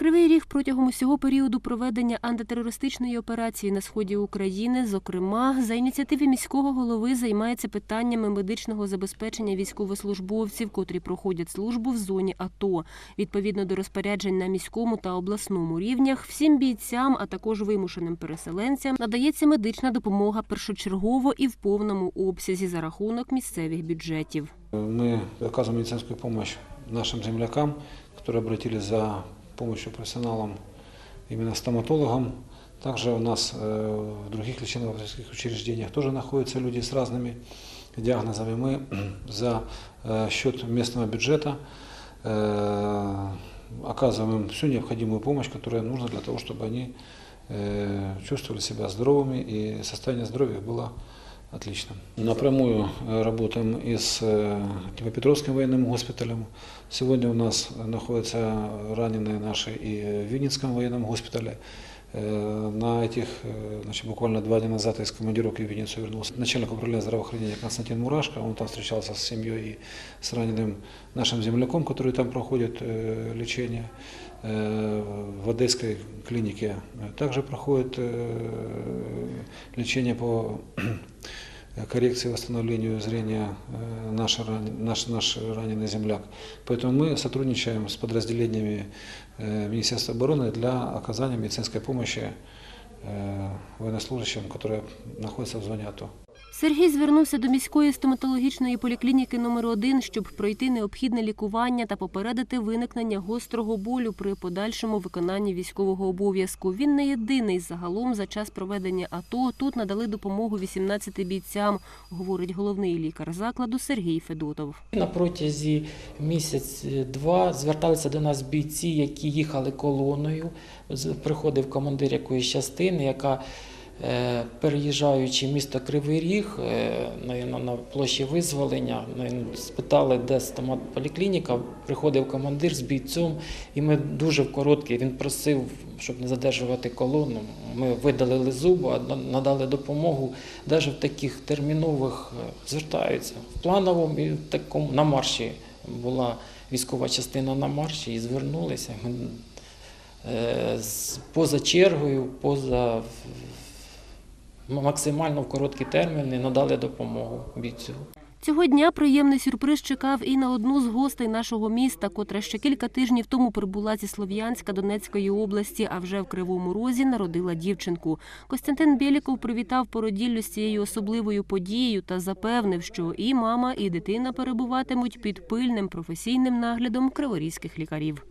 Кривий ріг протягом усього періоду проведення антитерористичної операції на сході України, зокрема, за ініціативи міського голови займається питаннями медичного забезпечення військовослужбовців, котрі проходять службу в зоні АТО. Відповідно до розпоряджень на міському та обласному рівнях, всім бійцям, а також вимушеним переселенцям, надається медична допомога першочергово і в повному обсязі за рахунок місцевих бюджетів. Мы оказываем медицинскую помощь нашим землякам, которые обратились за помощью профессионалам, именно стоматологам. Также у нас э, в других лечебно-врачебных учреждениях тоже находятся люди с разными диагнозами. Мы за э, счет местного бюджета э, оказываем им всю необходимую помощь, которая нужна для того, чтобы они э, чувствовали себя здоровыми и состояние здоровья их было отличным. Напрямую э, работаем и с э, Киево-Петровским военным госпиталем. Сегодня у нас находятся раненые наши и в Винницком военном госпитале. Э, На этих, э, значит, буквально два дня назад из командировки в Винницу вернулся начальник управления здравоохранения Константин Мурашко. Он там встречался с семьей и с раненым нашим земляком, который там проходит э, лечение. Э, В Одесской клинике э, также проходит э, лечение по коррекции и восстановлению зрения э, наш, ран- наш, наш раненый земляк. Поэтому мы сотрудничаем с подразделениями э, Министерства обороны для оказания медицинской помощи э, военнослужащим, которые находятся в зоне АТО. Сергій звернувся до міської стоматологічної поліклініки номер 1 щоб пройти необхідне лікування та попередити виникнення гострого болю при подальшому виконанні військового обов'язку. Він не єдиний. Загалом за час проведення АТО тут надали допомогу 18 бійцям, говорить головний лікар закладу Сергій Федотов. На протязі місяць-два зверталися до нас бійці, які їхали колоною. Приходив командир якоїсь частини, яка, переїжджаючи місто Кривий Ріг, е, на, площі визволення, спитали, де стоматполіклініка. Приходив командир з бійцем, і ми дуже в короткий. Він просив, щоб не задержувати колону. Ми видалили на- надали допомогу. Навіть в таких термінових е, звертаються. В плановому і такому на марші була військова частина на марші і звернулися. Ми, е, поза чергою, поза максимально в короткі терміни надали допомогу бійцю. Цього дня приємний сюрприз чекав і на одну з гостей нашого міста, котра ще кілька тижнів тому прибула зі Слов'янська Донецької області, а вже в Кривому Розі народила дівчинку. Костянтин Бєліков привітав породіллю з цією особливою подією та запевнив, що і мама, і дитина перебуватимуть під пильним професійним наглядом криворізьких лікарів.